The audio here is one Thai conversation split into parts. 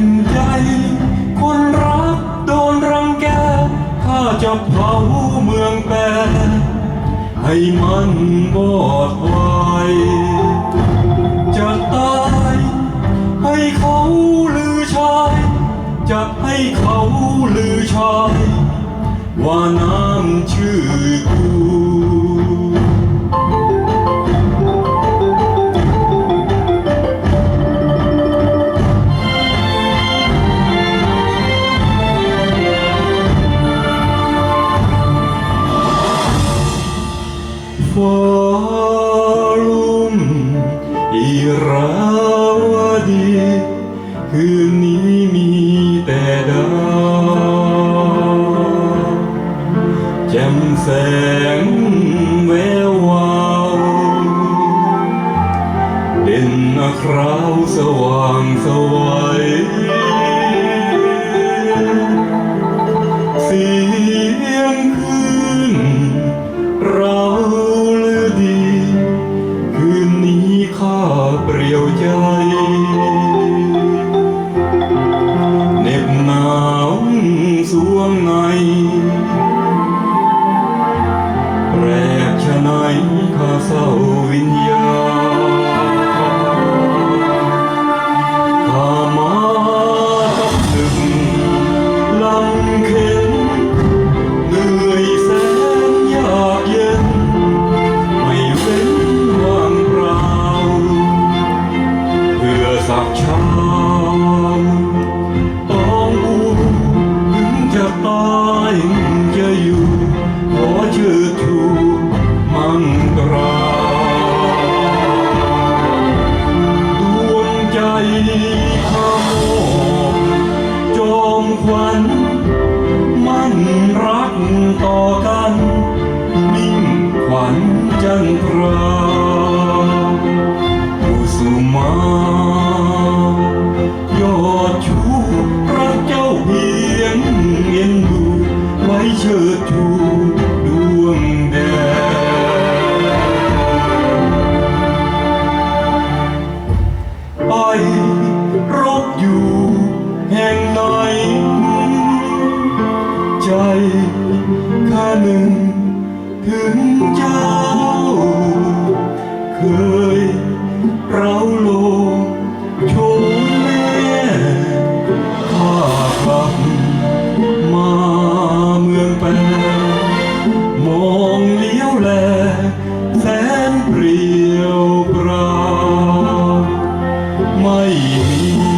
จ็บใจ คนรักโดนรังแกข้าจะเผาเมืองแปรให้มันบอดไวายจะตายให้เขาลือชาย จะให้เขาลือชายว่าน้ำ มแสงแวววาวเด่นอาคราวสว่างสวัยเสียงคลื่นเราลือดี คืนนี้ข้าเปรี่ยวใจ ข้าเศร้าวิญญา ขโมยจงควันมั่นรักต่อกันมิ่งขวัญจันทรา ใจข้าหนึ่งถึงเจ้า เคยเราโลงชมแม่ข้ากลับมาเมืองแปรมองเลี้ยวแลแสนเปรียวปราไม่มี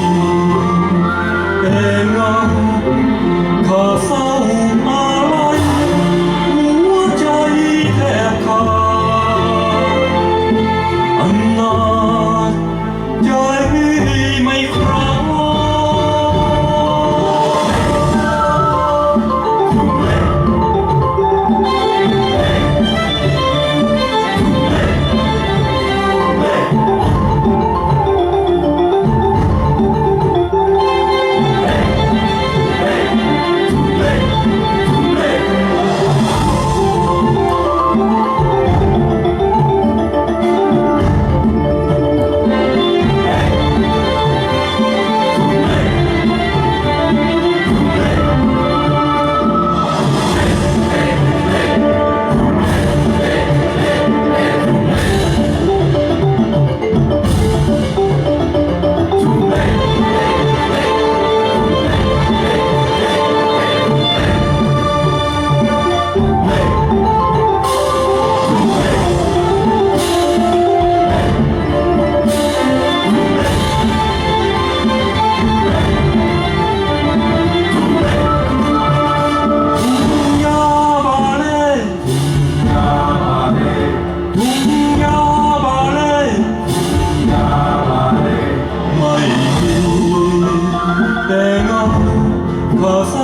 ข้าเ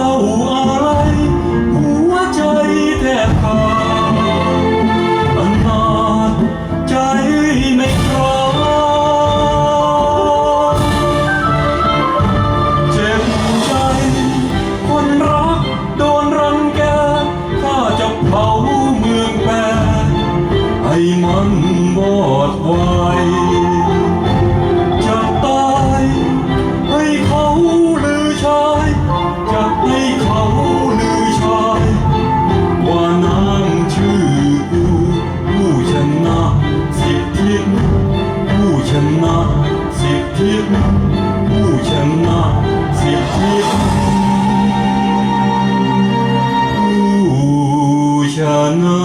Ana